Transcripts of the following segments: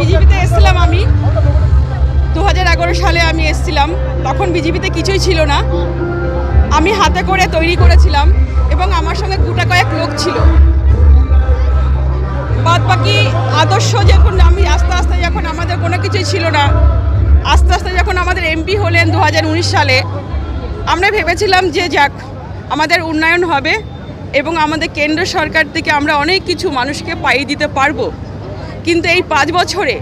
বিজেপিতে এসেছিলাম আমি। দু হাজার এগারো সালে আমি এসেছিলাম। তখন বিজেপিতে কিছুই ছিল না। আমি হাতে করে তৈরি করেছিলাম এবং আমার সঙ্গে গোটা কয়েক লোক ছিল। বাদ বাকি আদর্শ যখন আমি আস্তে আস্তে যখন আমাদের কোনো কিছুই ছিল না, আস্তে আস্তে যখন আমাদের এমপি হলেন দু হাজার উনিশ সালে, আমরা ভেবেছিলাম যে যাক, আমাদের উন্নয়ন হবে এবং আমাদের কেন্দ্র সরকার থেকে আমরা অনেক কিছু মানুষকে পাইয়ে দিতে পারব। কিন্তু এই পাঁচ বছরে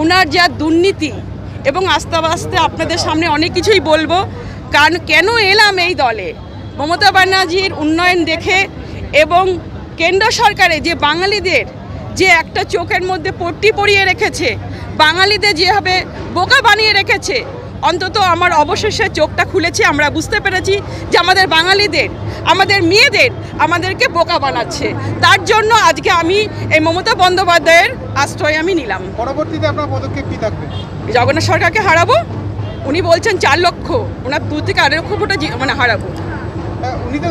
ওনার যা দুর্নীতি এবং আস্তে আস্তে আপনাদের সামনে অনেক কিছুই বলব, কারণ কেন এলাম এই দলে? মমতা ব্যানার্জির উন্নয়ন দেখে এবং কেন্দ্র সরকারে যে বাঙালিদের যে একটা চোখের মধ্যে পট্টি পরিয়ে রেখেছে, বাঙালিদের যেভাবে বোকা বানিয়ে রেখেছে অন্তত আমার অবশেষে চোখটা খুলেছে আমরা বুঝতে পেরেছি যে আমাদের বাঙালিদের আমাদের মেয়েদের আমাদেরকে বোকা বানাচ্ছে। তার জন্য আজকে আমি এই মমতা বন্দ্যোপাধ্যায়ের আশ্রয় আমি নিলাম। পরবর্তীতে আপনার পদক্ষেপ কী থাকবে? জগন্নাথ সরকারকে হারাবো? উনি বলছেন চার লক্ষ ওনার দু থেকে আড়াই লক্ষ ভোটে জি- মানে হারাবো। উনি তো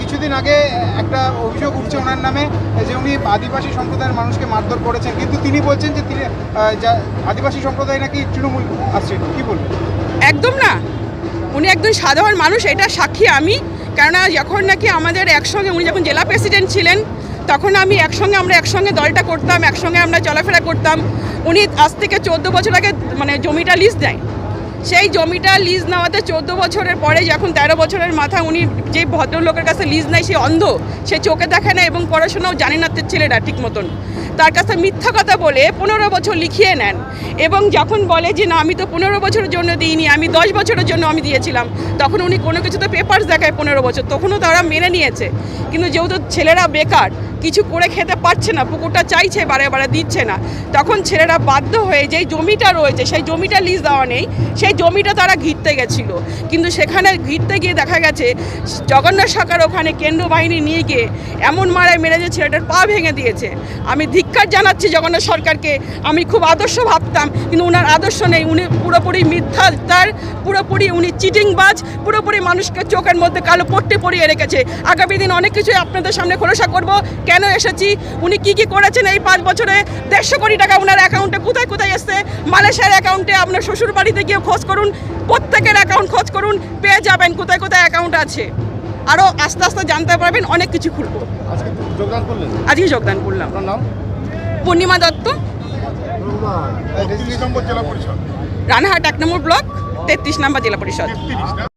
কিছুদিন আগে একটা অভিযোগ উঠছে ওনার নামে যে উনি আদিবাসী সম্প্রদায়ের মানুষকে মারধর করেছেন। কিন্তু তিনি বলছেন যে তিনি আদিবাসী সম্প্রদায় নাকি তৃণমূল আসছে কি বলবেন? একদম না। উনি একজন সাধারণ মানুষ, এটা সাক্ষী আমি। কেননা যখন নাকি আমাদের একসঙ্গে, উনি যখন জেলা প্রেসিডেন্ট ছিলেন, তখন আমি একসঙ্গে, আমরা একসঙ্গে দলটা করতাম, একসঙ্গে আমরা চলাফেরা করতাম। উনি আজ থেকে চোদ্দ বছর আগে মানে জমিটা লিস্ট দেয়। সেই জমিটা লিজ নেওয়াতে চোদ্দ বছরের পরে যখন তেরো বছরের মাথা উনি যে ভদ্রলোকের কাছে লিজ নেয়, সে অন্ধ, সে চোখে দেখে না এবং পড়াশোনাও জানে না তার ছেলেরা ঠিক মতন। তার কাছে মিথ্যা কথা বলে পনেরো বছর লিখিয়ে নেন এবং যখন বলে যে, না, আমি তো পনেরো বছরের জন্য দিইনি, আমি দশ বছরের জন্য আমি দিয়েছিলাম। তখন উনি কোনো কিছুতে পেপার্স দেখায় পনেরো বছর, তখনও তারা মেনে নিয়েছে। কিন্তু যেহেতু ছেলেরা বেকার কিছু করে খেতে পারছে না, পুকুরটা চাইছে, বারে বারে দিচ্ছে না। তখন ছেলেরা বাধ্য হয়ে যেই জমিটা রয়েছে, সেই জমিটা লিজ দেওয়া নেই, সেই জমিটা তারা ঘিরতে গেছিল। কিন্তু সেখানে ঘিরতে গিয়ে দেখা গেছে, জগন্নাথ সরকার ওখানে কেন্দ্র বাহিনী নিয়ে গিয়ে এমন মারায় মেরে যে ছেলেটার পা ভেঙে দিয়েছে। আমি ধিক্কার জানাচ্ছি জগন্নাথ সরকারকে, আমি খুব আদর্শ ভাবতাম, কিন্তু ওনার আদর্শ নেই, উনি পুরোপুরি মিথ্যা তার পুরোপুরি উনি চিটিংবাজ, পুরোপুরি মানুষকে চোখের মধ্যে কালো পট্টি পরিয়ে রেখেছে। আগামী দিন অনেক কিছুই আপনাদের সামনে খোলসা করব। কেন এসেছি? উনি কি কি করেছেন এই পাঁচ বছরে? দেড়শো কোটি টাকা ওনার অ্যাকাউন্টে কোথায় কোথায় এসছে? মালয়েশিয়ার অ্যাকাউন্টে আপনার শ্বশুর বাড়িতে গিয়ে খোঁজ করুন প্রত্যেকের অ্যাকাউন্ট খোঁজ করুন পেয়ে যাবেন কোথায় কোথায় অ্যাকাউন্ট আছে। আরও আস্তে আস্তে জানতে পারবেন অনেক কিছু খুলবো। আজকে যোগদান করলাম। পূর্ণিমা দত্ত। রানাহাট এক নম্বর ব্লক তেত্রিশ নম্বর জেলা পরিষদ।